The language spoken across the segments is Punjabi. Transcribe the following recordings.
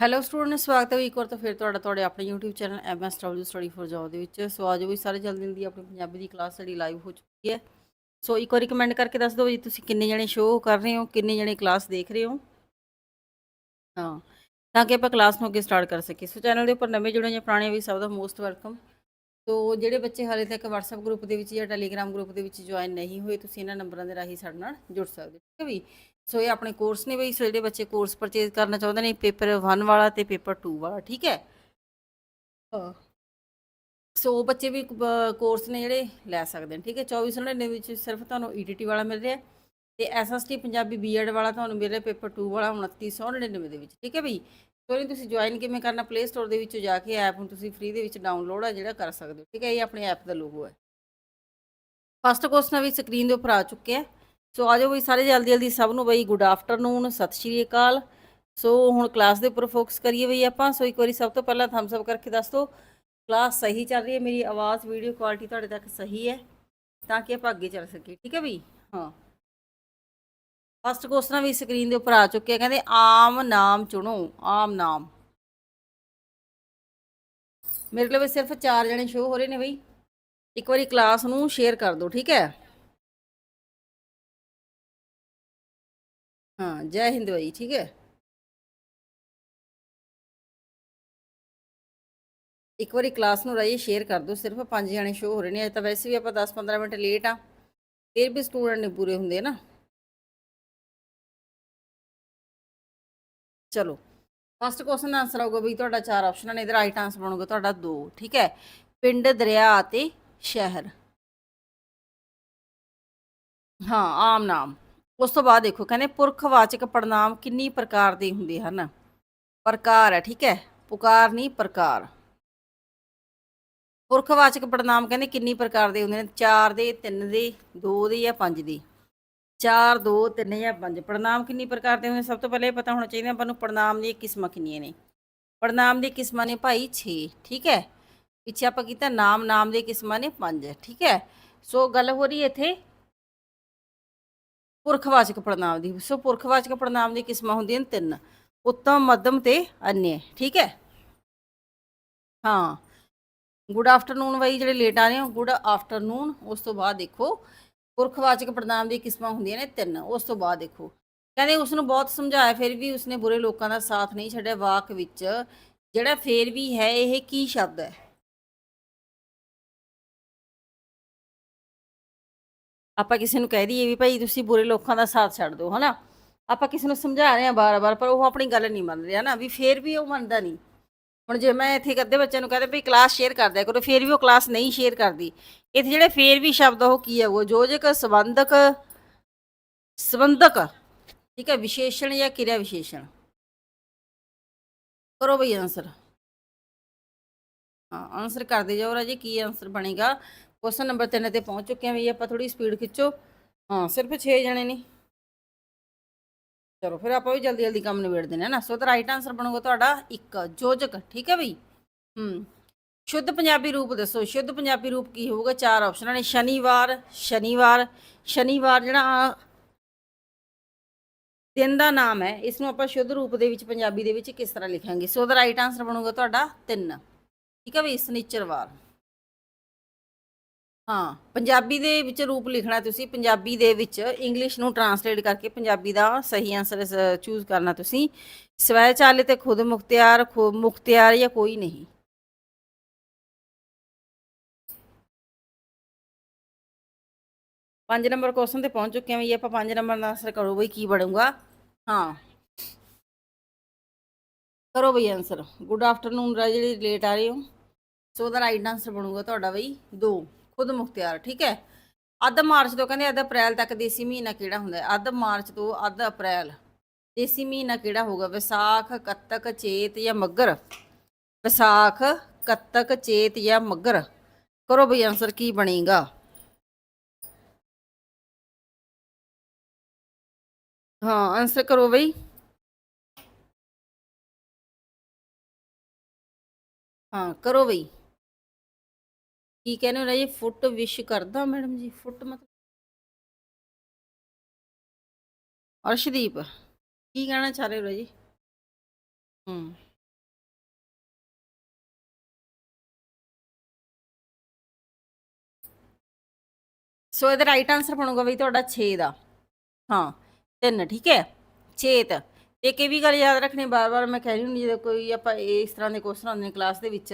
Hello student ਸਵਾਗਤ ਹੈ ਇੱਕ ਵਾਰ ਤਾਂ ਫਿਰ ਤੁਹਾਡਾ ਤੁਹਾਡੇ ਆਪਣੇ YouTube channel MSW study for job ਦੇ ਵਿੱਚ। ਸੋ ਅੱਜ ਵੀ ਸਾਰੇ ਜਲਦੀ ਦੀ ਆਪਣੀ ਪੰਜਾਬੀ ਦੀ ਕਲਾਸ ਸਾਡੀ ਲਾਈਵ ਹੋ ਚੁੱਕੀ ਹੈ। ਸੋ ਇੱਕ ਵਾਰੀ ਕਮੈਂਟ ਕਰਕੇ ਦੱਸ ਦਿਓ ਜੀ ਤੁਸੀਂ ਕਿੰਨੇ ਜਣੇ ਸ਼ੋਅ ਕਰ ਰਹੇ ਹੋ, ਕਿੰਨੇ ਜਣੇ ਕਲਾਸ ਦੇਖ ਰਹੇ ਹੋ। ਹਾਂ, ਤਾਂ ਕਿ ਆਪਾਂ ਕਲਾਸ ਨੂੰ ਅੱਗੇ ਸਟਾਰਟ ਕਰ ਸਕੀਏ। ਸੋ ਚੈਨਲ ਦੇ ਉੱਪਰ ਨਵੇਂ ਜੁੜੇ ਜਾਂ ਪੁਰਾਣੇ ਵੀ ਸਭ ਦਾ ਮੋਸਟ ਵੈਲਕਮ ਸੋ ਜਿਹੜੇ ਬੱਚੇ ਹਾਲੇ ਤੱਕ WhatsApp ਗਰੁੱਪ ਦੇ ਵਿੱਚ ਜਾਂ Telegram ਗਰੁੱਪ ਦੇ ਵਿੱਚ ਜੁਆਇਨ ਨਹੀਂ ਹੋਏ, ਤੁਸੀਂ ਇਹਨਾਂ ਨੰਬਰਾਂ ਦੇ ਰਾਹੀਂ ਸਾਡੇ ਨਾਲ ਜੁੜ ਸਕਦੇ ਹੋ, ਠੀਕ ਹੈ ਵੀ? ਸੋ ਇਹ ਆਪਣੇ ਕੋਰਸ ਨੇ ਬਈ ਸੋ ਜਿਹੜੇ ਬੱਚੇ ਕੋਰਸ ਪਰਚੇਜ਼ ਕਰਨਾ ਚਾਹੁੰਦੇ ਨੇ ਪੇਪਰ 1 ਵਾਲਾ ਤੇ ਪੇਪਰ 2 ਵਾਲਾ ਠੀਕ ਹੈ? ਸੋ ਬੱਚੇ ਵੀ ਕੋਰਸ ਨੇ ਜਿਹੜੇ ਲੈ ਸਕਦੇ ਨੇ ਠੀਕ ਹੈ? 2499 ਵਿੱਚ ਸਿਰਫ ਤੁਹਾਨੂੰ ETT ਵਾਲਾ ਮਿਲ ਰਿਹਾ ਤੇ ਐਸਐਸਟੀ ਪੰਜਾਬੀ ਬੀਐਡ ਵਾਲਾ ਤੁਹਾਨੂੰ ਮਿਲ ਰਿਹਾ ਪੇਪਰ 2 ਵਾਲਾ 2999 ਦੇ ਵਿੱਚ ਠੀਕ ਹੈ ਬਈ? ਸੋ ਇਹ ਤੁਸੀਂ ਜੁਆਇਨ ਕਿਵੇਂ ਕਰਨਾ ਪਲੇ ਸਟੋਰ ਦੇ ਵਿੱਚ ਜਾ ਕੇ ਐਪ ਨੂੰ ਤੁਸੀਂ ਫ੍ਰੀ ਦੇ ਵਿੱਚ ਡਾਊਨਲੋਡ ਆ ਜਿਹੜਾ ਕਰ ਸਕਦੇ ਹੋ ਠੀਕ ਹੈ? ਇਹ ਆਪਣੇ ਐਪ ਦਾ ਲੋਗੋ ਹੈ। ਫਸਟ ਕੁਐਸਚਨ ਵੀ ਸਕਰੀਨ ਦੇ ਉੱਪਰ ਆ ਚੁੱਕਿਆ ਹੈ। ਸੋ ਆਜੋ ਬਈ ਸਾਰੇ ਜਲਦੀ ਜਲਦੀ ਸਭ ਨੂੰ ਬਈ ਗੁੱਡ ਆਫਟਰਨੂਨ ਸਤਿ ਸ਼੍ਰੀ ਅਕਾਲ। ਸੋ ਹੁਣ ਕਲਾਸ ਦੇ ਉੱਪਰ ਫੋਕਸ ਕਰੀਏ ਬਈ ਆਪਾਂ। ਸੋ ਇੱਕ ਵਾਰੀ ਸਭ ਤੋਂ ਪਹਿਲਾਂ ਥੰਬਸ ਅਪ ਕਰਕੇ ਦੱਸ ਦਿਓ। ਕਲਾਸ ਸਹੀ ਚੱਲ ਰਹੀ ਹੈ, ਮੇਰੀ ਆਵਾਜ਼ ਵੀਡੀਓ ਕੁਆਲਿਟੀ ਤੁਹਾਡੇ ਤੱਕ ਸਹੀ ਹੈ, ਤਾਂ ਕਿ ਆਪਾਂ ਅੱਗੇ ਚੱਲ ਸਕੀਏ, ਠੀਕ ਹੈ ਬਈ? ਹਾਂ। ਫਸਟ ਕੁਐਸਚਨ ਵੀ ਸਕਰੀਨ ਦੇ ਉੱਪਰ ਆ ਚੁੱਕਿਆ, ਕਹਿੰਦੇ ਆਮ ਨਾਮ ਚੁਣੋ, ਆਮ ਨਾਮ। ਮੇਰੇ ਕੋਲ ਵੀ ਸਿਰਫ 4 ਜਣੇ ਸ਼ੋ ਹੋ ਰਹੇ ਨੇ ਬਈ। ਇੱਕ ਵਾਰੀ ਕਲਾਸ ਨੂੰ ਸ਼ੇਅਰ ਕਰ ਦਿਓ, ਠੀਕ ਹੈ? ਹਾਂ, ਜੈ ਹਿੰਦ ਬਈ, ਠੀਕ ਹੈ। ਇੱਕ ਵਾਰੀ ਕਲਾਸ ਨੂੰ ਰਾਈ ਸ਼ੇਅਰ ਕਰ ਦਿਓ, ਸਿਰਫ ਪੰਜ ਜਣੇ ਸ਼ੋ ਹੋ ਰਹੇ ਨੇ, ਅੱਜ ਤਾਂ ਵੈਸੇ ਵੀ ਆਪਾਂ 10-15 ਮਿੰਟ ਲੇਟ ਆ ਫਿਰ ਵੀ ਸਟੂਡੈਂਟ ਨਹੀਂ ਪੂਰੇ ਹੁੰਦੇ ਨਾ। ਚਲੋ ਫਸਟ ਕੁਐਸਚਨ ਦਾ ਆਨਸਰ ਆਊਗਾ ਵੀ ਤੁਹਾਡਾ ਚਾਰ ਆਪਸ਼ਨਾਂ ਨੇ ਇਹਦਾ ਰਾਈਟ ਆਨਸਰ ਬਣੂਗਾ ਤੁਹਾਡਾ 2 ਠੀਕ ਹੈ। ਪਿੰਡ, ਦਰਿਆ ਅਤੇ ਸ਼ਹਿਰ। ਹਾਂ, ਆਮ ਨਾਮ। ਉਸ ਤੋਂ ਬਾਅਦ ਦੇਖੋ, ਕਹਿੰਦੇ ਪੁਰਖਵਾਚਕ ਪੜਨਾਮ ਕਿੰਨੀ ਪ੍ਰਕਾਰ ਦੇ ਹੁੰਦੇ ਹਨ? ਪ੍ਰਕਾਰ ਹੈ, ਠੀਕ ਹੈ? ਪੁਕਾਰ ਨਹੀਂ, ਪ੍ਰਕਾਰ। ਪੁਰਖਵਾਚਕ ਪੜਨਾਮ ਕਹਿੰਦੇ ਕਿੰਨੀ ਪ੍ਰਕਾਰ ਦੇ ਹੁੰਦੇ ਨੇ? 4 ਦੇ 3 ਦੇ 2 ਦੇ ਜਾਂ 5 ਦੇ? 4 2 3 ਜਾਂ 5 ਪੜਨਾਮ ਕਿੰਨੀ ਪ੍ਰਕਾਰ ਦੇ ਹੁੰਦੇ ਸਭ ਤੋਂ ਪਹਿਲੇ ਇਹ ਪਤਾ ਹੋਣਾ ਚਾਹੀਦਾ ਆਪਾਂ ਨੂੰ ਪੜਨਾਮ ਦੀਆਂ ਕਿਸਮਾਂ ਕਿੰਨੀਆਂ ਨੇ। ਪੜਨਾਮ ਦੀ ਕਿਸਮਾਂ ਨੇ ਭਾਈ 6 ਠੀਕ ਹੈ? ਪਿੱਛੇ ਆਪਾਂ ਕੀਤਾ ਨਾਮ ਨਾਮ ਦੇ ਕਿਸਮਾਂ ਨੇ 5 ਠੀਕ ਹੈ? ਸੋ ਗੱਲ ਹੋ ਰਹੀ ਹੈ ਇੱਥੇ ਪੁਰਖਵਾਚਕ ਪੜਨਾਮ ਦੀ। ਸੋ ਪੁਰਖਵਾਚਕ ਪੜਨਾਮ ਦੀ ਕਿਸਮਾਂ ਹੁੰਦੀਆਂ ਨੇ ਤਿੰਨ। ਉੱਤਮ ਮੱਧਮ ਤੇ ਅਨਯ। ਠੀਕ ਹੈ? ਹਾਂ। ਗੁੱਡ ਆਫਟਰਨੂਨ ਬਾਈ, ਜਿਹੜੇ ਲੇਟ ਆ ਰਹੇ ਹੋ ਗੁੱਡ ਆਫਟਰਨੂਨ ਉਸ ਤੋਂ ਬਾਅਦ ਦੇਖੋ, ਪੁਰਖਵਾਚਕ ਪੜਨਾਮ ਦੀ ਕਿਸਮਾਂ ਹੁੰਦੀਆਂ ਨੇ ਤਿੰਨ। ਉਸ ਤੋਂ ਬਾਅਦ ਦੇਖੋ। ਕਹਿੰਦੇ ਉਸ ਨੂੰ ਬਹੁਤ ਸਮਝਾਇਆ, ਫਿਰ ਵੀ ਉਸਨੇ ਬੁਰੇ ਲੋਕਾਂ ਦਾ ਸਾਥ ਨਹੀਂ ਛੱਡਿਆ ਵਾਕ ਵਿੱਚ। ਜਿਹੜਾ ਫੇਰ ਵੀ ਹੈ, ਇਹ ਕੀ ਸ਼ਬਦ ਹੈ? ਆਪਾਂ ਕਿਸੇ ਨੂੰ ਕਹਿ ਦਈਏ ਵੀ ਭਾਈ ਤੁਸੀਂ ਬੁਰੇ ਲੋਕਾਂ ਦਾ ਸਾਥ ਛੱਡ ਦਿਓ, ਹਨਾ? ਆਪਾਂ ਕਿਸੇ ਨੂੰ ਸਮਝਾ ਰਹੇ ਆ ਬਾਰ-ਬਾਰ, ਪਰ ਉਹ ਆਪਣੀ ਗੱਲ ਨਹੀਂ ਮੰਨ ਰਿਹਾ ਨਾ ਵੀ ਫੇਰ ਵੀ ਉਹ ਮੰਨਦਾ ਨਹੀਂ। ਹੁਣ ਜੇ ਮੈਂ ਇੱਥੇ ਅੱਧੇ ਬੱਚਿਆਂ ਨੂੰ ਕਹਦੇ ਵੀ ਕਲਾਸ ਸ਼ੇਅਰ ਕਰ ਦਿਆ ਕਰੋ, ਫੇਰ ਵੀ ਉਹ ਕਲਾਸ ਨਹੀਂ ਸ਼ੇਅਰ ਕਰਦੀ। ਇੱਥੇ ਜਿਹੜੇ ਫੇਰ ਵੀ ਸ਼ਬਦ ਉਹ ਕੀ ਹੈ ਉਹ ਜੋਜਕ ਸੰਬੰਧਕ ਸੰਬੰਧਕ, ਠੀਕ ਹੈ ਵਿਸ਼ੇਸ਼ਣ ਜਾਂ ਕਿਰਿਆ ਵਿਸ਼ੇਸ਼ਣ? ਕਰੋ ਬਈ ਆਨਸਰ ਹਾਂ ਆਨਸਰ ਕਰਦੇ ਜਾਓ ਰਾਜੇ, ਕੀ ਆਨਸਰ ਬਣੇਗਾ? ਕੁਐਸਚਨ ਨੰਬਰ 3 ਤੇ ਪਹੁੰਚ ਚੁੱਕੇ ਹਾਂ ਵੀ ਆਪਾਂ ਥੋੜੀ ਸਪੀਡ ਖਿੱਚੋ। ਹਾਂ, ਸਿਰਫ 6 ਜਣੇ ਨੇ। ਚਲੋ, ਫਿਰ ਆਪਾਂ ਵੀ ਜਲਦੀ ਜਲਦੀ ਕੰਮ ਨਿਬੇੜ ਦਿੰਦੇ ਹਾਂ ਨਾ? ਸੋ ਤਾਂ ਰਾਈਟ ਆਨਸਰ ਬਣੂਗਾ ਤੁਹਾਡਾ ਇੱਕ ਜੋਜਕ ਠੀਕ ਹੈ ਬਈ? ਹੂੰ। ਸ਼ੁੱਧ ਪੰਜਾਬੀ ਰੂਪ ਦੱਸੋ। ਸ਼ੁੱਧ ਪੰਜਾਬੀ ਰੂਪ ਕੀ ਹੋਊਗਾ? ਚਾਰ ਆਪਸ਼ਨਾਂ ਨੇ, ਸ਼ਨੀਵਾਰ ਸ਼ਨੀਵਾਰ ਸ਼ਨੀਵਾਰ ਜਿਹੜਾ ਦਿਨ ਦਾ ਨਾਮ ਹੈ, ਇਸ ਨੂੰ ਆਪਾਂ ਸ਼ੁੱਧ ਰੂਪ ਦੇ ਵਿੱਚ, ਪੰਜਾਬੀ ਦੇ ਵਿੱਚ ਕਿਸ ਤਰ੍ਹਾਂ ਲਿਖਾਂਗੇ? ਸੋ ਦਾ ਰਾਈਟ ਆਨਸਰ ਬਣੂਗਾ ਤੁਹਾਡਾ 3 ਠੀਕ ਹੈ ਬਈ? ਸਨੀਚਰਵਾਰ ਹਾਂ। ਪੰਜਾਬੀ ਦੇ ਵਿੱਚ ਰੂਪ ਲਿਖਣਾ ਤੁਸੀਂ, ਪੰਜਾਬੀ ਦੇ ਵਿੱਚ ਇੰਗਲਿਸ਼ ਨੂੰ ਟਰਾਂਸਲੇਟ ਕਰਕੇ ਪੰਜਾਬੀ ਦਾ ਸਹੀ ਆਨਸਰ ਚੂਜ਼ ਕਰਨਾ ਤੁਸੀਂ। ਸਵੈ ਚਾਲਿਤ ਖੁਦ ਮੁਖਤਿਆਰ ਮੁਖਤਿਆਰ ਜਾਂ ਕੋਈ ਨਹੀਂ। ਪੰਜ ਨੰਬਰ ਕੁਐਸਚਨ ਤੇ ਪਹੁੰਚ ਚੁੱਕੇ ਹਾਂ ਵੀ ਆਪਾਂ ਪੰਜ ਨੰਬਰ ਦਾ ਆਨਸਰ ਕਰੋ ਬਈ, ਕੀ ਬਣੂਗਾ? ਹਾਂ। ਕਰੋ ਬਈ ਆਨਸਰ ਗੁੱਡ ਆਫਟਰਨੂਨ ਰਾ ਜਿਹੜੀ ਲੇਟ ਆ ਰਹੇ ਹੋ। ਸੋ ਉਹਦਾ ਰਾਈਟ ਆਨਸਰ ਬਣੂਗਾ ਤੁਹਾਡਾ ਬਈ 2 ਖੁਦ ਮੁਖਤਿਆਰ, ਠੀਕ ਹੈ? ਅੱਧ ਮਾਰਚ ਤੋਂ ਕਹਿੰਦੇ ਅੱਧ ਅਪ੍ਰੈਲ ਤੱਕ ਦੇਸੀ ਮਹੀਨਾ ਕਿਹੜਾ ਹੁੰਦਾ? ਹੈ ਅੱਧ ਮਾਰਚ ਤੋਂ ਅੱਧ ਅਪ੍ਰੈਲ। ਦੇਸੀ ਮਹੀਨਾ ਕਿਹੜਾ ਹੋਊਗਾ? ਵਿਸਾਖ, ਕੱਤਕ, ਚੇਤ ਜਾਂ ਮੱਗਰ? ਵਿਸਾਖ, ਕੱਤਕ, ਚੇਤ ਜਾਂ ਮੱਗਰ? ਕਰੋ ਬਈ ਆਨਸਰ ਕੀ ਬਣੇਗਾ? ਹਾਂ ਆਨਸਰ ਕਰੋ ਬਈ। ਹਾਂ, ਕਰੋ ਬਈ। ਕੀ ਕਹਿੰਦੇ ਹੋ ਰਾਜੇ ਫੁੱਟ ਵਿਸ਼ ਕਰਦਾ ਮੈਡਮ ਜੀ, ਫੁੱਟ ਮਤਲਬ ਅਰਸ਼ਦੀਪ, ਕੀ ਕਹਿਣਾ ਚਾਹ ਰਹੇ ਹੋ ਰਾਜੇ ਹੂੰ। ਸੋ ਇਹਦਾ ਰਾਈਟ ਆਨਸਰ ਬਣੂਗਾ ਬਈ ਤੁਹਾਡਾ 6 ਦਾ। ਹਾਂ, ਤਿੰਨ, ਠੀਕ ਹੈ? ਚੇਤ ਤੇ ਇੱਕ ਇਹ ਵੀ ਗੱਲ ਯਾਦ ਰੱਖਣੀ, ਬਾਰ-ਬਾਰ ਮੈਂ ਕਹਿ ਰਹੀ ਹੁੰਦੀ ਜਦੋਂ ਕੋਈ ਆਪਾਂ ਇਸ ਤਰ੍ਹਾਂ ਦੇ ਕੁਐਸਚਨ ਆਉਂਦੇ ਕਲਾਸ ਦੇ ਵਿੱਚ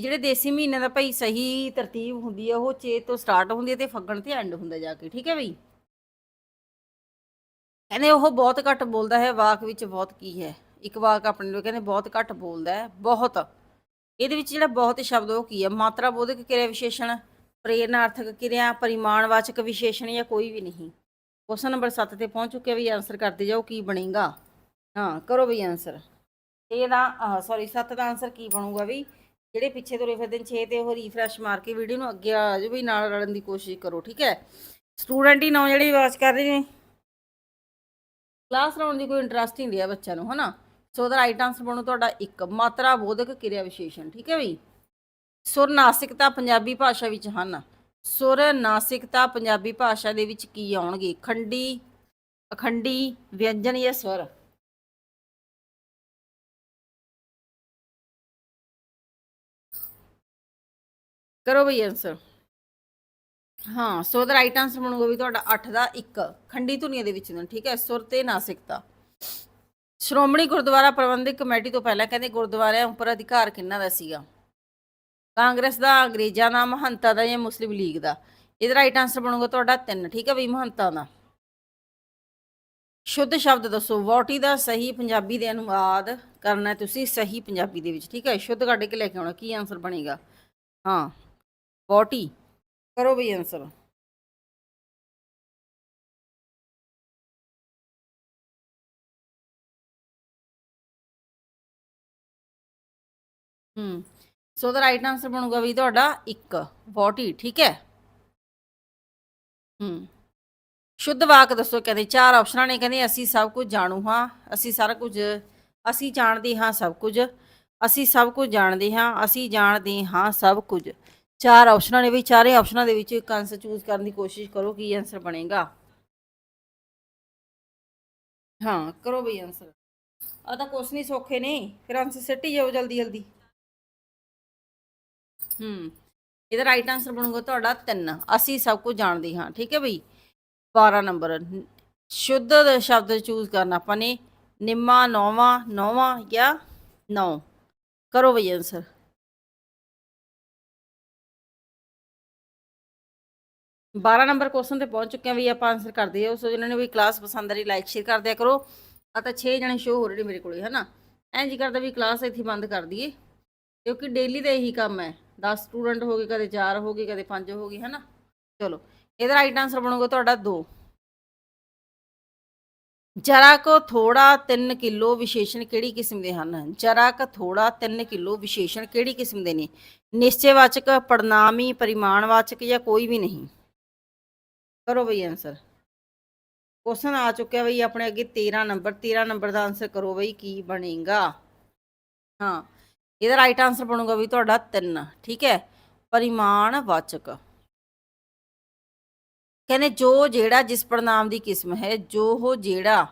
ਵੀ ਜਿਹੜੇ ਦੇਸੀ ਮਹੀਨੇ ਦਾ ਭਾਈ ਸਹੀ ਤਰਤੀਬ ਹੁੰਦੀ ਹੈ ਉਹ ਚੇਤ ਤੋਂ ਸਟਾਰਟ ਹੁੰਦੀ ਹੈ ਤੇ ਫੱਗਣ ਤੇ ਐਂਡ ਹੁੰਦਾ ਜਾ ਕੇ, ਠੀਕ ਹੈ ਬਈ? ਕਹਿੰਦੇ ਉਹ ਬਹੁਤ ਘੱਟ ਬੋਲਦਾ ਹੈ, ਵਾਕ ਵਿੱਚ ਬਹੁਤ ਕੀ ਹੈ? ਇੱਕ ਵਾਕ ਆਪਣੇ ਲੋਕ ਕਹਿੰਦੇ ਬਹੁਤ ਘੱਟ ਬੋਲਦਾ ਹੈ, ਬਹੁਤ। ਇਹਦੇ ਵਿੱਚ ਜਿਹੜਾ ਬਹੁਤ ਸ਼ਬਦ ਉਹ ਕੀ ਹੈ ਮਾਤਰਾ ਬੋਧਕ ਕਿਰਿਆ ਵਿਸ਼ੇਸ਼ਣ ਪ੍ਰੇਰਣਾਰਥਕ ਕਿਰਿਆ, ਪਰਿਮਾਣਵਾਚਕ ਵਿਸ਼ੇਸ਼ਣ ਜਾਂ ਕੋਈ ਵੀ ਨਹੀਂ। ਕੁਐਸਚਨ ਨੰਬਰ 7 ਤੇ ਪਹੁੰਚ ਚੁੱਕੇ ਵੀ ਆਨਸਰ ਕਰਦੇ ਜਾਓ, ਕੀ ਬਣੇਗਾ? ਹਾਂ, ਕਰੋ ਵੀ ਆਨਸਰ ਇਹਦਾ ਸੌਰੀ 7 ਦਾ ਆਨਸਰ ਕੀ ਬਣੂਗਾ ਵੀ ਜਿਹੜੇ ਪਿੱਛੇ ਤੁਰੇ ਫਿਰਦੇ ਨੇ 6 ਤੇ ਉਹ ਰੀਫਰੈਸ਼ ਮਾਰ ਕੇ ਵੀਡੀਓ ਨੂੰ ਅੱਗੇ ਆ ਜਾਓ ਵੀ ਨਾਲ ਰਲਣ ਦੀ ਕੋਸ਼ਿਸ਼ ਕਰੋ, ਠੀਕ ਹੈ? ਸਟੂਡੈਂਟ ਹੀ ਨਾ ਜਿਹੜੇ ਵਾਚ ਕਰ ਰਹੇ ਨੇ। ਕਲਾਸ ਲਾਉਣ ਦੀ ਕੋਈ ਇੰਟਰਸਟ ਨਹੀਂ ਰਿਹਾ ਬੱਚਿਆਂ ਨੂੰ, ਹਨਾ? ਸੋ ਉਹਦਾ ਰਾਈਟ ਆਨਸਰ ਬਣੂ ਤੁਹਾਡਾ ਇੱਕ, ਮਾਤਰਾ ਬੋਧਕ ਕਿਰਿਆ ਵਿਸ਼ੇਸ਼ਣ, ਠੀਕ ਹੈ ਵੀ? ਸੁਰ ਨਾਸਿਕਤਾ ਪੰਜਾਬੀ ਭਾਸ਼ਾ ਵਿੱਚ ਹਨ। ਸੁਰ ਨਾਸਿਕਤਾ ਪੰਜਾਬੀ ਭਾਸ਼ਾ ਦੇ ਵਿੱਚ ਕੀ ਆਉਣਗੇ? ਖੰਡੀ, ਅਖੰਡੀ, ਵਿਅੰਜਨ ਜਾਂ ਸਵਰ? ਕਰੋ ਬਈ ਆਨਸਰ ਹਾਂ, ਸੋ ਦਾ ਰਾਈਟ ਆਨਸਰ ਬਣੂਗਾ ਵੀ ਤੁਹਾਡਾ 8 ਦਾ 1 ਖੰਡੀ ਧੁਨੀਆਂ ਦੇ ਵਿੱਚ ਨੇ ਠੀਕ ਹੈ, ਸੁਰ ਤੇ ਨਾਸਿਕਤਾ। ਸ਼੍ਰੋਮਣੀ ਗੁਰਦੁਆਰਾ ਪ੍ਰਬੰਧਕ ਕਮੇਟੀ ਤੋਂ ਪਹਿਲਾਂ ਕਹਿੰਦੇ ਗੁਰਦੁਆਰਿਆਂ ਉੱਪਰ ਅਧਿਕਾਰ ਕਿੰਨਾ ਦਾ ਸੀਗਾ? ਕਾਂਗਰਸ ਦਾ, ਅੰਗਰੇਜ਼ਾਂ ਦਾ, ਮਹੰਤਾ ਦਾ ਜਾਂ ਮੁਸਲਿਮ ਲੀਗ ਦਾ? ਇਹਦਾ ਰਾਈਟ ਆਨਸਰ ਬਣੂਗਾ ਤੁਹਾਡਾ 3 ਠੀਕ ਹੈ ਬਈ, ਮਹੰਤਾ ਦਾ। ਸ਼ੁੱਧ ਸ਼ਬਦ ਦੱਸੋ ਵੋਟੀ ਦਾ ਸਹੀ ਪੰਜਾਬੀ ਦੇ ਅਨੁਵਾਦ ਕਰਨਾ ਤੁਸੀਂ ਸਹੀ ਪੰਜਾਬੀ ਦੇ ਵਿੱਚ, ਠੀਕ ਹੈ? ਸ਼ੁੱਧ ਕੱਢ ਕੇ ਲੈ ਕੇ ਆਉਣਾ, ਕੀ ਆਨਸਰ ਬਣੇਗਾ? ਹਾਂ। ਵੋਟੀ ਕਰੋ ਬਈ ਆਨਸਰ ਹੂੰ ਸੋ ਦਾ ਰਾਈਟ ਆਨਸਰ ਬਣੂਗਾ ਵੀ ਤੁਹਾਡਾ 1 40 ਠੀਕ ਹੈ? ਹੂੰ ਸ਼ੁੱਧ ਵਾਕ ਦੱਸੋ ਕਹਿੰਦੇ ਚਾਰ ਆਪਸ਼ਨਾਂ ਨੇ ਕਹਿੰਦੇ ਅਸੀਂ ਸਭ ਕੁਝ ਜਾਣੂ ਹਾਂ ਅਸੀਂ ਸਾਰਾ ਕੁਝ ਅਸੀਂ ਜਾਣਦੇ ਹਾਂ ਸਭ ਕੁਝ ਅਸੀਂ ਸਭ ਕੁਝ ਜਾਣਦੇ ਹਾਂ ਅਸੀਂ ਜਾਣਦੇ ਹਾਂ ਸਭ ਕੁਝ। ਚਾਰ ਆਪਸ਼ਨਾਂ ਨੇ ਵੀ, ਚਾਰੇ ਆਪਸ਼ਨਾਂ ਦੇ ਵਿੱਚ ਇੱਕ ਆਨਸਰ ਚੂਜ਼ ਕਰਨ ਦੀ ਕੋਸ਼ਿਸ਼ ਕਰੋ ਕੀ ਆਨਸਰ ਬਣੇਗਾ। ਹਾਂ, ਕਰੋ ਬਈ ਆਨਸਰ ਆ ਤਾਂ ਕੁਛ ਨਹੀਂ ਸੌਖੇ ਨੇ, ਫਿਰ ਆਨਸਰ ਸਿੱਟੀ ਜਾਓ ਜਲਦੀ ਜਲਦੀ। ਹੂੰ, ਇਹਦਾ ਰਾਈਟ ਆਨਸਰ ਬਣੂਗਾ ਤੁਹਾਡਾ 3 ਅਸੀਂ ਸਭ ਕੁਝ ਜਾਣਦੇ ਹਾਂ, ਠੀਕ ਹੈ ਬਈ? 12 ਨੰਬਰ ਸ਼ੁੱਧ ਸ਼ਬਦ ਚੂਜ਼ ਕਰਨਾ ਆਪਾਂ ਨੇ, ਨਿੰਮਾ, ਨੌਵਾਂ ਨੌਵਾਂ ਜਾਂ ਨੌ। ਕਰੋ ਬਈ ਆਨਸਰ ਬਾਰਾਂ ਨੰਬਰ ਕੁਐਸਚਨ ਤੇ ਪਹੁੰਚ ਚੁੱਕੇ ਆ ਵੀ ਆਪਾਂ ਆਨਸਰ ਕਰਦੇ ਆ ਸੋ ਜਿਨ੍ਹਾਂ ਨੇ ਵੀ ਕਲਾਸ ਪਸੰਦ ਆਈ ਲਾਈਕ ਸ਼ੇਅਰ ਕਰ ਦਿਆ ਕਰੋ। ਆ ਤਾਂ 6 ਜਣੇ ਸ਼ੋ ਹੋ ਰਹੇ ਨੇ ਮੇਰੇ ਕੋਲੇ, ਹਨਾ? ਐਂ ਜੀ ਕਰਦਾ ਵੀ ਕਲਾਸ ਇੱਥੇ ਬੰਦ ਕਰ ਦਈਏ, ਕਿਉਂਕਿ ਡੇਲੀ ਦਾ ਇਹੀ ਕੰਮ ਹੈ। 10 ਸਟੂਡੈਂਟ ਹੋ ਗਏ, ਕਦੇ 4 ਹੋ ਗਏ, ਕਦੇ 5 ਹੋ ਗਏ, ਹਨਾ? ਚਲੋ, ਇਹਦਾ ਰਾਈਟ ਆਨਸਰ ਬਣੂਗਾ ਤੁਹਾਡਾ 2 ਜਰਾ ਕੋ ਥੋੜਾ 3 ਕਿਲੋ ਵਿਸ਼ੇਸ਼ਣ ਕਿਹੜੀ ਕਿਸਮ ਦੇ ਹਨ? ਜਰਾ ਕ ਥੋੜਾ 3 ਕਿਲੋ ਵਿਸ਼ੇਸ਼ਣ ਕਿਹੜੀ ਕਿਸਮ ਦੇ ਨੇ? ਨਿਸ਼ਚੈਵਾਚਕ ਪੜਨਾਮੀ ਪਰਿਮਾਣਵਾਚਕ ਜਾਂ ਕੋਈ ਵੀ ਨਹੀਂ? ਕਰੋ ਬਈ ਆਨਸਰ ਕੁਐਸਚਨ ਆ ਚੁੱਕਿਆ ਬਈ ਆਪਣੇ ਅੱਗੇ 13 ਨੰਬਰ 13 ਨੰਬਰ ਦਾ ਆਨਸਰ ਕਰੋ ਬਈ ਕੀ ਬਣੇਗਾ। ਹਾਂ, ਇਹਦਾ ਰਾਈਟ ਆਨਸਰ ਬਣੂਗਾ ਵੀ ਤੁਹਾਡਾ 3 ਠੀਕ ਹੈ? ਪਰਿਮਾਣਵਾਚਕ। ਕਹਿੰਦੇ ਜੋ ਜਿਹੜਾ ਜਿਸ ਪੜਨਾਮ ਦੀ ਕਿਸਮ ਹੈ, ਜੋ ਉਹ ਜਿਹੜਾ,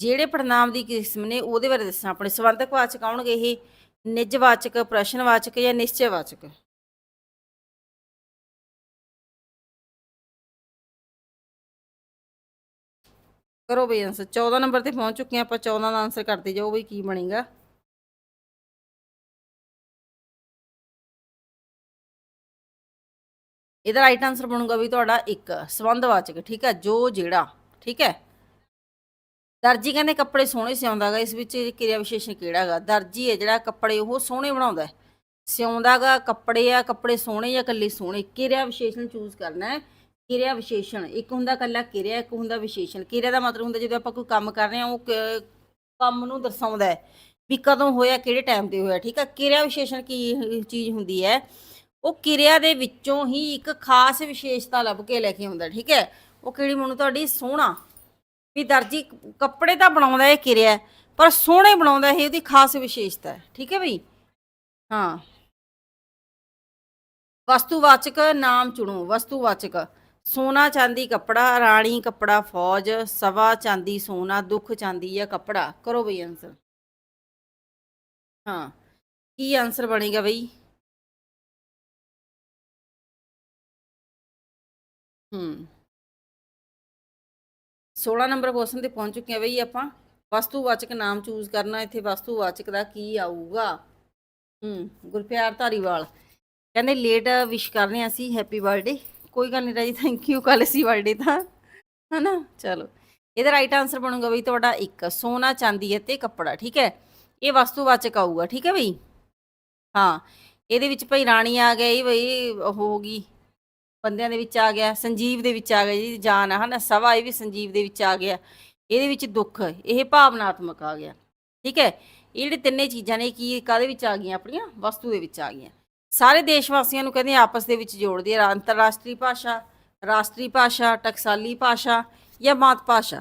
ਜਿਹੜੇ ਪੜਨਾਮ ਦੀ ਕਿਸਮ ਨੇ ਉਹਦੇ ਬਾਰੇ ਦੱਸਣਾ। ਆਪਣੇ ਸਬੰਧਕ ਵਾਚਕ ਆਉਣਗੇ ਇਹ ਨਿਜਵਾਚਕ ਪ੍ਰਸ਼ਨਵਾਚਕ ਜਾਂ ਨਿਸ਼ਚੈਵਾਚਕ ਕਰੋ ਬਈ ਆਨਸਰ 14 ਨੰਬਰ ਤੇ ਪਹੁੰਚ ਚੁੱਕੇ ਹਾਂ ਆਪਾਂ 14 ਦਾ ਆਨਸਰ ਕਰਦੇ ਜਾਓ ਬਈ ਕੀ ਬਣੇਗਾ। ਇਹਦਾ ਰਾਈਟ ਆਨਸਰ ਬਣੂਗਾ ਵੀ ਤੁਹਾਡਾ ਇੱਕ ਸੰਬੰਧਵਾਚਕ ਠੀਕ ਹੈ, ਜੋ ਜਿਹੜਾ, ਠੀਕ ਹੈ। ਦਰਜੀ ਕਹਿੰਦੇ ਕੱਪੜੇ ਸੋਹਣੇ ਸਿਉਂਦਾਗਾ ਇਸ ਵਿੱਚ ਕਿਰਿਆ ਵਿਸ਼ੇਸ਼ਣ ਕਿਹੜਾਗਾ ਦਰਜੀ ਹੈ ਜਿਹੜਾ ਕੱਪੜੇ ਉਹ ਸੋਹਣੇ ਬਣਾਉਂਦਾ ਹੈ। ਸਿਉਂਦਾਗਾ ਕੱਪੜੇ ਆ, ਕੱਪੜੇ ਸੋਹਣੇ ਜਾਂ ਇਕੱਲੇ ਸੋਹਣੇ, ਕਿਰਿਆ ਵਿਸ਼ੇਸ਼ਣ ਚੂਜ਼ ਕਰਨਾ ਹੈ। ਕਿਰਿਆ ਵਿਸ਼ੇਸ਼ਣ, ਇੱਕ ਹੁੰਦਾ ਇਕੱਲਾ ਕਿਰਿਆ, ਇੱਕ ਹੁੰਦਾ ਵਿਸ਼ੇਸ਼ਣ। ਕਿਰਿਆ ਦਾ ਮਤਲਬ ਹੁੰਦਾ ਜਦੋਂ ਆਪਾਂ ਕੋਈ ਕੰਮ ਕਰ ਰਹੇ ਹਾਂ, ਉਹ ਕੰਮ ਨੂੰ ਦਰਸਾਉਂਦਾ ਹੈ ਵੀ ਕਦੋਂ ਹੋਇਆ, ਕਿਹੜੇ ਟਾਈਮ ਤੇ ਹੋਇਆ, ਠੀਕ ਹੈ? ਕਿਰਿਆ ਵਿਸ਼ੇਸ਼ਣ ਕੀ ਚੀਜ਼ ਹੁੰਦੀ ਹੈ? ਉਹ ਕਿਰਿਆ ਦੇ ਵਿੱਚੋਂ ਹੀ ਇੱਕ ਖਾਸ ਵਿਸ਼ੇਸ਼ਤਾ ਲੱਭ ਕੇ ਲੈ ਕੇ ਆਉਂਦਾ, ਠੀਕ ਹੈ? ਉਹ ਕਿਹੜੀ ਮੈਨੂੰ? ਤੁਹਾਡੀ ਸੋਹਣਾ। ਵੀ ਦਰਜੀ, ਕੱਪੜੇ ਤਾਂ ਬਣਾਉਂਦਾ ਇਹ ਕਿਰਿਆ ਪਰ ਸੋਹਣੇ ਬਣਾਉਂਦਾ ਇਹ ਉਹਦੀ ਖਾਸ ਵਿਸ਼ੇਸ਼ਤਾ ਹੈ, ਠੀਕ ਹੈ ਬਈ? ਹਾਂ। ਵਸਤੂਵਾਚਕ ਨਾਮ ਚੁਣੋ, ਵਸਤੂਵਾਚਕ। ਸੋਨਾ ਚਾਂਦੀ ਕੱਪੜਾ, ਰਾਣੀ ਕੱਪੜਾ, ਫੌਜ, ਸਵਾ ਚਾਂਦੀ ਸੋਨਾ, ਦੁੱਖ ਚਾਂਦੀ ਜਾਂ ਕੱਪੜਾ। ਕਰੋ ਬਈ ਆਨਸਰ ਹਾਂ, ਕੀ ਆਨਸਰ ਬਣੇਗਾ ਬਈ? ਹੂੰ। 16 ਨੰਬਰ ਕੁਐਸਚਨ ਤੇ ਪਹੁੰਚ ਚੁੱਕੇ ਆ ਬਈ ਆਪਾਂ। ਵਸਤੂਵਾਚਕ ਨਾਮ ਚੂਜ਼ ਕਰਨਾ, ਇੱਥੇ ਵਸਤੂਵਾਚਕ ਦਾ ਕੀ ਆਊਗਾ? ਹੂੰ, ਗੁਰਪਿਆਰ ਧਾਰੀਵਾਲ। ਕਹਿੰਦੇ ਲੇਟ ਵਿਸ਼ ਕਰ ਰਹੇ ਅਸੀਂ ਹੈਪੀ ਬਰਥਡੇ ਕੋਈ ਗੱਲ ਨਹੀਂ ਰਾਜੀ ਥੈਂਕ ਯੂ ਕੱਲ ਸੀ ਬਰਥਡੇ ਤਾਂ, ਹਨਾ? ਚਲੋ, ਇਹਦਾ ਰਾਈਟ ਆਨਸਰ ਬਣੂਗਾ ਬਈ ਤੁਹਾਡਾ ਇੱਕ, ਸੋਨਾ, ਚਾਂਦੀ ਅਤੇ ਕੱਪੜਾ, ਠੀਕ ਹੈ? ਇਹ ਵਸਤੂਵਾਚਕ ਆਊਗਾ, ਠੀਕ ਹੈ ਬਈ? ਹਾਂ, ਇਹਦੇ ਵਿੱਚ ਭਾਈ ਰਾਣੀ ਆ ਗਈ ਬਈ, ਉਹ ਹੋ ਗਈ, ਬੰਦਿਆਂ ਦੇ ਵਿੱਚ ਆ ਗਿਆ, ਸੰਜੀਵ ਦੇ ਵਿੱਚ ਆ ਗਿਆ ਜੀ, ਜਾਨ ਆ ਨਾ ਸਵਾ ਇਹ ਵੀ ਸੰਜੀਵ ਦੇ ਵਿੱਚ ਆ ਗਿਆ, ਇਹਦੇ ਵਿੱਚ ਦੁੱਖ, ਇਹ ਭਾਵਨਾਤਮਕ ਆ ਗਿਆ, ਠੀਕ ਹੈ? ਇਹ ਜਿਹੜੇ ਤਿੰਨੇ ਚੀਜ਼ਾਂ ਨੇ ਕੀ ਕਾਦੇ ਵਿੱਚ ਆ ਗਈਆਂ ਆਪਣੀਆਂ? ਵਸਤੂ ਦੇ ਵਿੱਚ ਆ ਗਈਆਂ। ਸਾਰੇ ਦੇਸ਼ ਵਾਸੀਆਂ ਨੂੰ ਕਹਿੰਦੇ ਆਪਸ ਦੇ ਵਿੱਚ ਜੋੜਦੀ ਹੈ ਅੰਤਰਰਾਸ਼ਟਰੀ ਭਾਸ਼ਾ, ਰਾਸ਼ਟਰੀ ਭਾਸ਼ਾ, ਟਕਸਾਲੀ ਭਾਸ਼ਾ ਜਾਂ ਮਾਤ ਭਾਸ਼ਾ।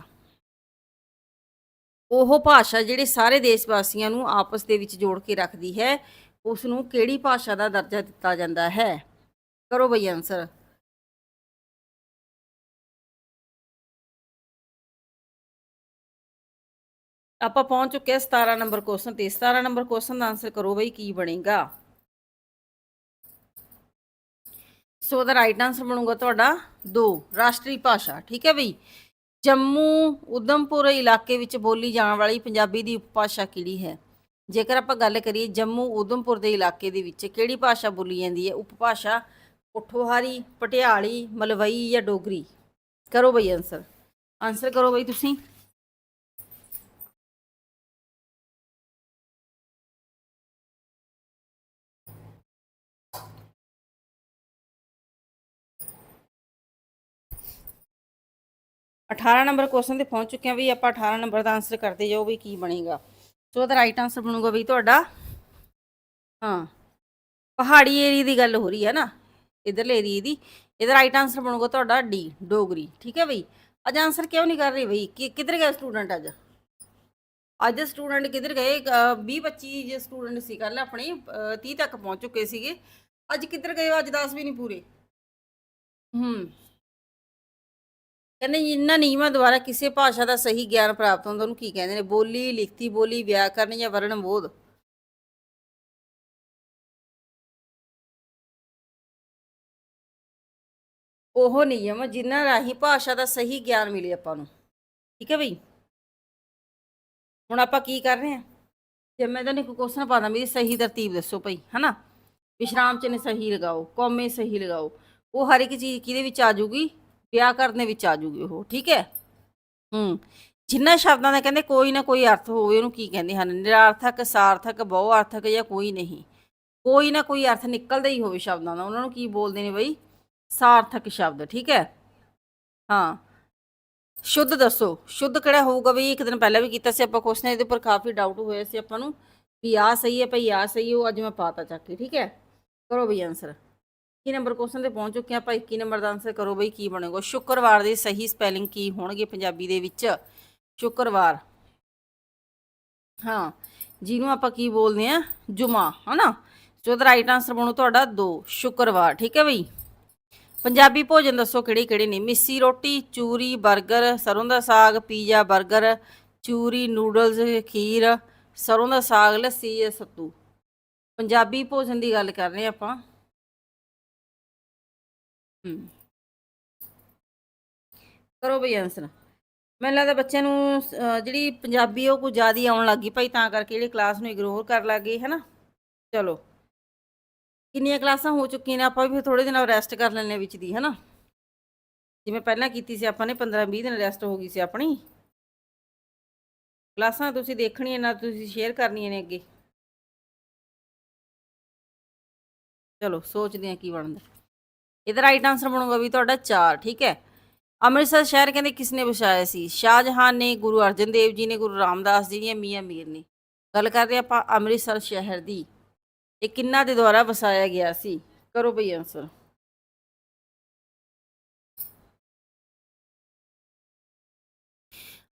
ਉਹ ਭਾਸ਼ਾ ਜਿਹੜੀ ਸਾਰੇ ਦੇਸ਼ ਵਾਸੀਆਂ ਨੂੰ ਆਪਸ ਦੇ ਵਿੱਚ ਜੋੜ ਕੇ ਰੱਖਦੀ ਹੈ ਉਸ ਨੂੰ ਕਿਹੜੀ ਭਾਸ਼ਾ ਦਾ ਦਰਜਾ ਦਿੱਤਾ ਜਾਂਦਾ ਹੈ? ਕਰੋ ਬਈ ਆਨਸਰ ਆਪਾਂ ਪਹੁੰਚ ਚੁੱਕੇ ਹਾਂ 17 ਨੰਬਰ ਕੁਐਸਚਨ ਤੇ। 17 ਨੰਬਰ ਕੁਐਸਚਨ ਦਾ ਆਨਸਰ ਕਰੋ ਬਈ, ਕੀ ਬਣੇਗਾ? ਸੋ ਦਾ ਰਾਈਟ ਆਨਸਰ ਬਣੂਗਾ ਤੁਹਾਡਾ 2 ਰਾਸ਼ਟਰੀ ਭਾਸ਼ਾ, ਠੀਕ ਹੈ ਬਈ? ਜੰਮੂ ਉਦਮਪੁਰ ਇਲਾਕੇ ਵਿੱਚ ਬੋਲੀ ਜਾਣ ਵਾਲੀ ਪੰਜਾਬੀ ਦੀ ਉਪਭਾਸ਼ਾ ਕਿਹੜੀ ਹੈ? ਜੇਕਰ ਆਪਾਂ ਗੱਲ ਕਰੀਏ ਜੰਮੂ ਉਦਮਪੁਰ ਦੇ ਇਲਾਕੇ ਦੇ ਵਿੱਚ ਕਿਹੜੀ ਭਾਸ਼ਾ ਬੋਲੀ ਜਾਂਦੀ ਹੈ? ਉਪਭਾਸ਼ਾ ਪੋਠੋਹਾਰੀ ਪਟਿਆਲੀ, ਮਲਵਈ ਜਾਂ ਡੋਗਰੀ? ਕਰੋ ਬਈ ਆਨਸਰ ਆਨਸਰ ਕਰੋ ਬਈ ਤੁਸੀਂ। ਅਠਾਰਾਂ ਨੰਬਰ ਕੁਐਸਚਨ ਤੇ ਪਹੁੰਚ ਚੁੱਕੇ ਹਾਂ ਵੀ ਆਪਾਂ 18 ਨੰਬਰ ਦਾ ਆਨਸਰ ਕਰਦੇ ਜਾਓ ਵੀ ਕੀ ਬਣੇਗਾ। ਸੋ ਉਹਦਾ ਰਾਈਟ ਆਨਸਰ ਬਣੂਗਾ ਵੀ ਤੁਹਾਡਾ ਹਾਂ ਪਹਾੜੀ ਏਰੀਆ ਦੀ ਗੱਲ ਹੋ ਰਹੀ ਹੈ ਨਾ ਇਧਰਲੇ ਏਰੀਆ ਦੀ ਇਹਦਾ ਰਾਈਟ ਆਨਸਰ ਬਣੂਗਾ ਤੁਹਾਡਾ ਡੀ ਡੋਗਰੀ ਠੀਕ ਹੈ ਬਈ? ਅੱਜ ਆਨਸਰ ਕਿਉਂ ਨਹੀਂ ਕਰ ਰਹੇ ਬਈ? ਕਿ ਕਿੱਧਰ ਗਏ ਸਟੂਡੈਂਟ ਅੱਜ? ਅੱਜ ਸਟੂਡੈਂਟ ਕਿੱਧਰ ਗਏ? 20 25 ਜੇ ਸਟੂਡੈਂਟ ਸੀ ਕੱਲ ਆਪਣੇ ਅਹ, 30 ਤੱਕ ਪਹੁੰਚ ਚੁੱਕੇ ਸੀਗੇ। ਅੱਜ ਕਿੱਧਰ ਗਏ? ਹੋ? ਅੱਜ 10 ਵੀ ਨਹੀਂ ਪੂਰੇ। ਹੂੰ। ਕਹਿੰਦੇ ਜਿਨ੍ਹਾਂ ਨਿਯਮਾਂ ਦੁਆਰਾ ਕਿਸੇ ਭਾਸ਼ਾ ਦਾ ਸਹੀ ਗਿਆਨ ਪ੍ਰਾਪਤ ਹੁੰਦਾ, ਉਹਨੂੰ ਕੀ ਕਹਿੰਦੇ ਨੇ? ਬੋਲੀ, ਲਿਖਤੀ ਬੋਲੀ, ਵਿਆਕਰਨ ਜਾਂ ਵਰਣ ਬੋਧ? ਉਹ ਨਿਯਮ ਜਿਨ੍ਹਾਂ ਰਾਹੀਂ ਭਾਸ਼ਾ ਦਾ ਸਹੀ ਗਿਆਨ ਮਿਲੇ ਆਪਾਂ ਨੂੰ। ਠੀਕ ਹੈ ਬਈ? ਹੁਣ ਆਪਾਂ ਕੀ ਕਰ ਰਹੇ ਹਾਂ? ਜੇ ਮੈਂ ਤੁਹਾਨੂੰ ਇੱਕ ਕੁਐਸਚਨ ਪਾਦਾ ਮੇਰੀ ਸਹੀ ਤਰਤੀਬ ਦੱਸੋ ਭਾਈ ਹਨਾ? ਵਿਸ਼ਰਾਮ ਚਿੰਨ੍ਹ ਸਹੀ ਲਗਾਓ, ਕੌਮੇ ਸਹੀ ਲਗਾਓ। ਉਹ ਹਰ ਇੱਕ ਚੀਜ਼ ਕਿਹਦੇ ਵਿੱਚ ਆ ਜਾਊਗੀ? ਵਿਆਹ ਕਰਨ ਦੇ ਵਿੱਚ ਆ ਜਾਊਗੀ ਉਹ, ਠੀਕ ਹੈ? ਹੂੰ, ਜਿੰਨਾ ਸ਼ਬਦਾਂ ਦਾ ਕਹਿੰਦੇ ਕੋਈ ਨਾ ਕੋਈ ਅਰਥ ਹੋਵੇ, ਉਹਨੂੰ ਕੀ ਕਹਿੰਦੇ ਹਨ? ਨਿਰਾਰਥਕ, ਸਾਰਥਕ ਬਹੁ ਅਰਥਕ ਜਾਂ ਕੋਈ ਨਹੀਂ। ਕੋਈ ਨਾ ਕੋਈ ਅਰਥ ਨਿਕਲਦਾ ਹੀ ਹੋਵੇ ਸ਼ਬਦਾਂ ਦਾ, ਉਹਨਾਂ ਨੂੰ ਕੀ ਬੋਲਦੇ ਨੇ ਬਈ? ਸਾਰਥਕ ਸ਼ਬਦ, ਠੀਕ ਹੈ? ਹਾਂ। ਸ਼ੁੱਧ ਦੱਸੋ, ਸ਼ੁੱਧ ਕਿਹੜਾ ਹੋਊਗਾ ਬਈ? ਇੱਕ ਦਿਨ ਪਹਿਲਾਂ ਵੀ ਕੀਤਾ ਸੀ ਆਪਾਂ ਕੁਐਸਚਨ ਇਹਦੇ ਉੱਪਰ ਕਾਫੀ ਡਾਊਟ ਹੋਇਆ ਸੀ ਆਪਾਂ ਨੂੰ ਵੀ ਆ ਸਹੀ ਹੈ ਭਈ ਆ ਸਹੀ ਹੈ, ਉਹ ਅੱਜ ਮੈਂ ਪਾਤਾ ਚੱਕ ਕੇ, ਠੀਕ ਹੈ? ਕਰੋ ਬਈ ਆਨਸਰ ਕੀ ਨੰਬਰ ਕੁਐਸਚਨ ਤੇ ਪਹੁੰਚ ਚੁੱਕੇ ਆਪਾਂ 21 ਨੰਬਰ ਦਾ ਆਨਸਰ ਕਰੋ ਬਈ, ਕੀ ਬਣੇਗਾ? ਸ਼ੁੱਕਰਵਾਰ ਦੇ ਸਹੀ ਸਪੈਲਿੰਗ ਕੀ ਹੋਣਗੇ ਪੰਜਾਬੀ ਦੇ ਵਿੱਚ? ਸ਼ੁੱਕਰਵਾਰ। ਹਾਂ, ਜਿਹਨੂੰ ਆਪਾਂ ਕੀ ਬੋਲਦੇ ਆ ਜੁਮਾ, ਹਨਾ? ਸੋ ਉਹਦਾ ਰਾਈਟ ਆਨਸਰ ਬਣੂ ਤੁਹਾਡਾ 2 ਸ਼ੁੱਕਰਵਾਰ, ਠੀਕ ਹੈ ਬਈ? ਪੰਜਾਬੀ ਭੋਜਨ ਦੱਸੋ ਕਿਹੜੇ ਕਿਹੜੇ ਨੇ? ਮਿੱਸੀ ਰੋਟੀ, ਚੂਰੀ 버ਗਰ ਸਰੋਂ ਦਾ ਸਾਗ, ਪੀਜ਼ਾ 버ਗਰ ਚੂਰੀ, ਨੂਡਲਸ, ਖੀਰ, ਸਰੋਂ ਦਾ ਸਾਗ, ਲੱਸੀ ਸੱਤੂ? ਪੰਜਾਬੀ ਭੋਜਨ ਦੀ ਗੱਲ ਕਰ ਰਹੇ ਆਪਾਂ। ਹੂੰ। ਕਰੋ ਬਈ ਆਨਸਰ ਮੈਨੂੰ ਲੱਗਦਾ ਬੱਚਿਆਂ ਨੂੰ ਅਹ, ਜਿਹੜੀ ਪੰਜਾਬੀ ਉਹ ਕੁਝ ਜ਼ਿਆਦਾ ਹੀ ਆਉਣ ਲੱਗੀ ਭਾਈ ਤਾਂ ਕਰਕੇ ਜਿਹੜੀ ਕਲਾਸ ਨੂੰ ਇਗਨੋਰ ਕਰ ਲੱਗੇ ਹੈ ਨਾ ਚਲੋ। ਕਿੰਨੀਆਂ ਕਲਾਸਾਂ ਹੋ ਚੁੱਕੀਆਂ ਨੇ ਆਪਾਂ ਵੀ ਥੋੜੇ ਦਿਨ ਰੈਸਟ ਕਰ ਲੈਂਦੇ ਹਾਂ ਵਿੱਚ ਦੀ ਹੈ ਨਾ ਜਿਵੇਂ ਪਹਿਲਾਂ ਕੀਤੀ ਸੀ ਆਪਾਂ ਨੇ 15 20 ਦਿਨ ਰੈਸਟ ਹੋ ਗਈ ਸੀ ਆਪਣੀ। ਕਲਾਸਾਂ ਤੁਸੀਂ ਦੇਖਣੀਆਂ ਨਾ ਤੁਸੀਂ ਸ਼ੇਅਰ ਕਰਨੀਆਂ ਨੇ ਅੱਗੇ। ਚਲੋ ਸੋਚਦੇ ਹਾਂ ਕੀ ਬਣਦਾ। ਇਹਦਾ ਰਾਈਟ ਆਨਸਰ ਬਣੂਗਾ ਵੀ ਤੁਹਾਡਾ 4 ਠੀਕ ਹੈ? ਅੰਮ੍ਰਿਤਸਰ ਸ਼ਹਿਰ ਕਹਿੰਦੇ ਕਿਸ ਨੇ ਵਸਾਇਆ ਸੀ? ਸ਼ਾਹਜਹਾਨ ਨੇ, ਗੁਰੂ ਅਰਜਨ ਦੇਵ ਜੀ ਨੇ, ਗੁਰੂ ਰਾਮਦਾਸ ਜੀ ਨੇ ਮੀਆਂ ਮੀਰ ਨੇ। ਗੱਲ ਕਰਦੇ ਆਪਾਂ ਅੰਮ੍ਰਿਤਸਰ ਸ਼ਹਿਰ ਦੀ। ਇਹ ਕਿੰਨਾ ਦੇ ਦੁਆਰਾ ਵਸਾਇਆ ਗਿਆ ਸੀ? ਕਰੋ ਬਈ ਆਨਸਰ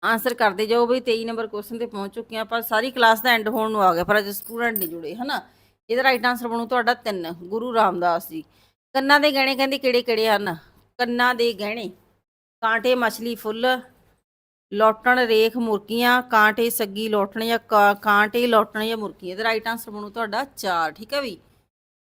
ਆਨਸਰ ਕਰਦੇ ਜਾਓ ਬਈ 23 ਨੰਬਰ ਕੁਐਸਚਨ ਤੇ ਪਹੁੰਚ ਚੁੱਕੇ ਹਾਂ ਪਰ ਸਾਰੀ ਕਲਾਸ ਦਾ ਐਂਡ ਹੋਣ ਨੂੰ ਆ ਗਿਆ, ਪਰ ਅਜੇ ਸਟੂਡੈਂਟ ਨਹੀਂ ਜੁੜੇ, ਹਨਾ? ਇਹਦਾ ਰਾਈਟ ਆਨਸਰ ਬਣੂ ਤੁਹਾਡਾ 3 ਗੁਰੂ ਰਾਮਦਾਸ ਜੀ। ਕੰਨਾਂ ਦੇ ਗਹਿਣੇ ਕਹਿੰਦੇ ਕਿਹੜੇ ਕਿਹੜੇ ਹਨ? ਕੰਨਾਂ ਦੇ ਗਹਿਣੇ। ਕਾਂਟੇ ਮਛਲੀ ਫੁੱਲ, ਲੋਟਣ ਰੇਖ ਮੁਰਕੀਆਂ, ਕਾਂਟੇ ਸੱਗੀ ਲੋਟਣ ਜਾਂ ਕਾ- ਕਾਂਟੇ ਲੋਟਣ ਜਾਂ ਮੁਰਕੀਆਂ। ਇਹਦਾ ਰਾਈਟ ਆਨਸਰ ਬਣੂ ਤੁਹਾਡਾ 4 ਠੀਕ ਹੈ ਵੀ?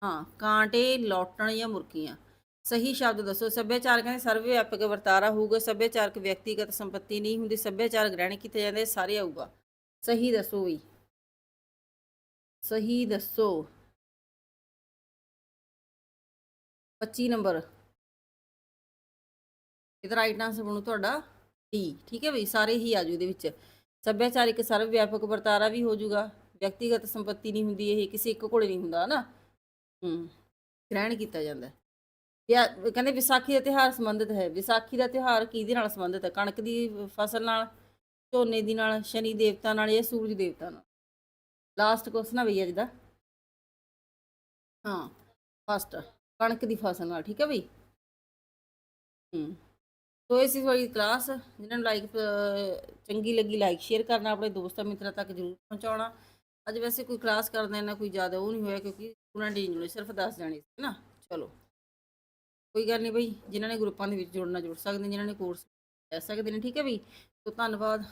ਹਾਂ, ਕਾਂਟੇ ਲੋਟਣ ਜਾਂ ਮੁਰਕੀਆਂ। ਸਹੀ ਸ਼ਬਦ ਦੱਸੋ। ਸੱਭਿਆਚਾਰ ਕਹਿੰਦੇ ਸਰਵ ਵਿਆਪਕ ਵਰਤਾਰਾ ਹੋਊਗਾ। ਸੱਭਿਆਚਾਰਕ ਵਿਅਕਤੀਗਤ ਸੰਪਤੀ ਨਹੀਂ ਹੁੰਦੀ। ਸੱਭਿਆਚਾਰ ਗ੍ਰਹਿਣ ਕੀਤੇ ਜਾਂਦੇ ਸਾਰੇ ਆਊਗਾ। ਸਹੀ ਦੱਸੋ ਵੀ। ਸਹੀ ਦੱਸੋ। 25 ਨੰਬਰ। ਇਹਦਾ ਰਾਈਟ ਆਨਸਰ ਬਣੂ ਤੁਹਾਡਾ ਡੀ ਠੀਕ ਹੈ ਬਈ? ਸਾਰੇ ਹੀ ਆਜੂ ਇਹਦੇ ਵਿੱਚ। ਸੱਭਿਆਚਾਰਿਕ ਸਰਵ ਵਿਆਪਕ ਵਰਤਾਰਾ ਵੀ ਹੋ ਜਾਊਗਾ। ਵਿਅਕਤੀਗਤ ਸੰਪਤੀ ਨਹੀਂ ਹੁੰਦੀ ਇਹ, ਕਿਸੇ ਇੱਕ ਕੋਲੇ ਨਹੀਂ ਹੁੰਦਾ ਨਾ ਹੂੰ, ਗ੍ਰਹਿਣ ਕੀਤਾ ਜਾਂਦਾ। ਹੈ। ਕਹਿੰਦੇ ਵਿਸਾਖੀ ਦਾ ਤਿਉਹਾਰ ਸੰਬੰਧਿਤ ਹੈ। ਵਿਸਾਖੀ ਦਾ ਤਿਉਹਾਰ ਕਿਹਦੇ ਨਾਲ ਸੰਬੰਧਿਤ ਹੈ? ਕਣਕ ਦੀ ਫਸਲ ਨਾਲ, ਝੋਨੇ ਦੀ ਨਾਲ, ਸ਼ਨੀ ਦੇਵਤਾ ਨਾਲ ਜਾਂ ਸੂਰਜ ਦੇਵਤਾ ਨਾਲ? ਲਾਸਟ ਕੁਐਸਚਨ ਆ ਬਈ ਅੱਜ ਦਾ। ਹਾਂ ਫਸਟ ਕਣਕ ਦੀ ਫਸਲ ਨਾਲ ਠੀਕ ਹੈ ਬਈ? ਹੂੰ। ਸੋ ਇਹ ਸੀ ਤੁਹਾਡੀ ਕਲਾਸ ਜਿਹਨਾਂ ਨੂੰ ਲਾਈਕ ਚੰਗੀ ਲੱਗੀ ਲਾਈਕ ਸ਼ੇਅਰ ਕਰਨਾ ਆਪਣੇ ਦੋਸਤਾਂ ਮਿੱਤਰਾਂ ਤੱਕ ਜਰੂਰ ਪਹੁੰਚਾਉਣਾ। ਅੱਜ ਵੈਸੇ ਕੋਈ ਕਲਾਸ ਕਰਦੇ ਨਾ ਕੋਈ ਜ਼ਿਆਦਾ ਉਹ ਨਹੀਂ ਹੋਇਆ ਕਿਉਂਕਿ ਸਟੂਡੈਂਟ ਹੀ ਜੁੜੇ ਸਿਰਫ 10 ਜਾਣੇ ਸੀ ਨਾ ਚਲੋ। ਕੋਈ ਗੱਲ ਨਹੀਂ ਬਈ ਜਿਨ੍ਹਾਂ ਨੇ ਗਰੁੱਪਾਂ ਦੇ ਵਿੱਚ ਜੁੜਨਾ ਜੁੜ ਸਕਦੇ ਨੇ, ਜਿਨ੍ਹਾਂ ਨੇ ਕੋਰਸ ਲੈ ਸਕਦੇ ਨੇ ਠੀਕ ਹੈ ਬਈ? ਸੋ ਧੰਨਵਾਦ।